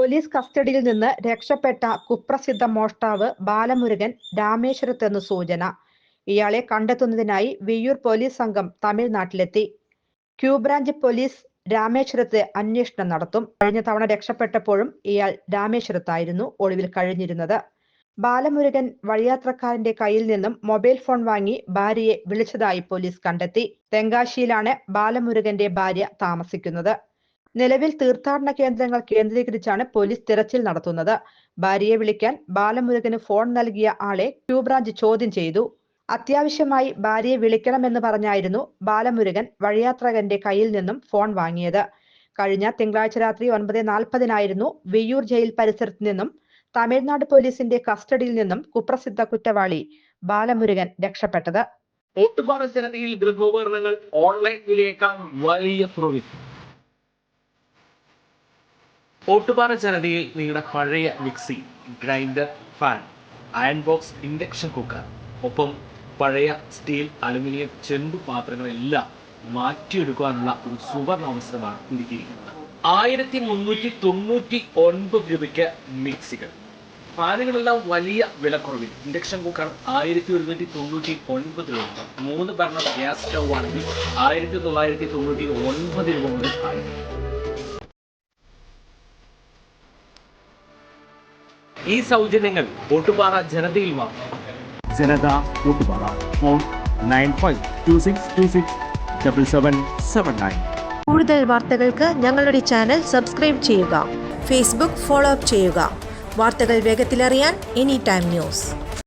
Police കസ്റ്റഡിയിൽ നിന്ന് രക്ഷപ്പെട്ട കുപ്രസിദ്ധ മോഷ്ടാവ് ബാലമുരുകൻ രാമേശ്വരത്തെന്ന് സൂചന. ഇയാളെ കണ്ടെത്തുന്നതിനായി വിയ്യൂർ പോലീസ് സംഘം തമിഴ്നാട്ടിലെത്തി. ക്യൂ ബ്രാഞ്ച് പോലീസ് രാമേശ്വരത്ത് അന്വേഷണം നടത്തും. കഴിഞ്ഞ തവണ രക്ഷപ്പെട്ടപ്പോഴും ഇയാൾ രാമേശ്വരത്തായിരുന്നു ഒളിവിൽ കഴിഞ്ഞിരുന്നത്. ബാലമുരുകൻ വഴിയാത്രക്കാരന്റെ കയ്യിൽ നിന്നും മൊബൈൽ ഫോൺ വാങ്ങി ഭാര്യയെ വിളിച്ചതായി പോലീസ് കണ്ടെത്തി. തെങ്കാശിയിലാണ് ബാലമുരുകന്റെ ഭാര്യ താമസിക്കുന്നത്. നിലവിൽ തീർത്ഥാടന കേന്ദ്രങ്ങൾ കേന്ദ്രീകരിച്ചാണ് പോലീസ് തിരച്ചിൽ നടത്തുന്നത്. ഭാര്യയെ വിളിക്കാൻ ബാലമുരുകന് ഫോൺ നൽകിയ ആളെ ക്യൂബ്രാഞ്ച് ചോദ്യം ചെയ്തു. അത്യാവശ്യമായി ഭാര്യയെ വിളിക്കണമെന്ന് പറഞ്ഞായിരുന്നു ബാലമുരുകൻ വഴിയാത്രകന്റെ കയ്യിൽ നിന്നും ഫോൺ വാങ്ങിയത്. കഴിഞ്ഞ തിങ്കളാഴ്ച രാത്രി ഒൻപത് നാൽപ്പതിനായിരുന്നു വിയ്യൂർ ജയിൽ പരിസരത്ത് നിന്നും തമിഴ്നാട് പോലീസിന്റെ കസ്റ്റഡിയിൽ നിന്നും കുപ്രസിദ്ധ കുറ്റവാളി ബാലമുരുകൻ രക്ഷപ്പെട്ടത്. ഓട്ടുപാത ജനതയിൽ ഗൃഹോപകരണങ്ങൾ ഓൺലൈൻ വിലയേക്കാൾ വലിയ പ്രോവിറ്റ് ഓട്ടുപാറ ജനതയിൽ നിങ്ങളുടെ പഴയ mixie grinder fan iron box induction cooker ഒപ്പം പഴയ സ്റ്റീൽ അലുമിനിയം ചെമ്പ് പാത്രങ്ങളെല്ലാം മാറ്റിയെടുക്കാനുള്ള ഒരു സുവർണ അവസരമാണ് ഒരുക്കിയിരിക്കുന്നത് ആയിരത്തി മുന്നൂറ്റി തൊണ്ണൂറ്റി ഒൻപത് രൂപയ്ക്ക് മിക്സികൾ. ഫാനുകളെല്ലാം വലിയ വിലക്കുറവിൽ. ഇൻഡക്ഷൻ കുക്കർ ആയിരത്തി ഒരുന്നൂറ്റി തൊണ്ണൂറ്റി ഒൻപത് രൂപ. മൂന്ന് ബർണർ ഗ്യാസ് സ്റ്റൗ ആണെങ്കിൽ ആയിരത്തി തൊള്ളായിരത്തി തൊണ്ണൂറ്റി ഒൻപത് രൂപ മുതൽ ആയിരിക്കും ഈ സൗജന്യങ്ങൾ Ottupara ജനതയിൽ Janatha Ottupara phone nine five two six two six double seven seven nine. കൂടുതൽ വാർത്തകൾക്ക് ഞങ്ങളുടെ ചാനൽ സബ്സ്ക്രൈബ് ചെയ്യുക. ഫേസ്ബുക്ക് ഫോളോ അപ്പ് ചെയ്യുക. വാർത്തകൾ വേഗത്തിലറിയാൻ എനി ടൈം ന്യൂസ്.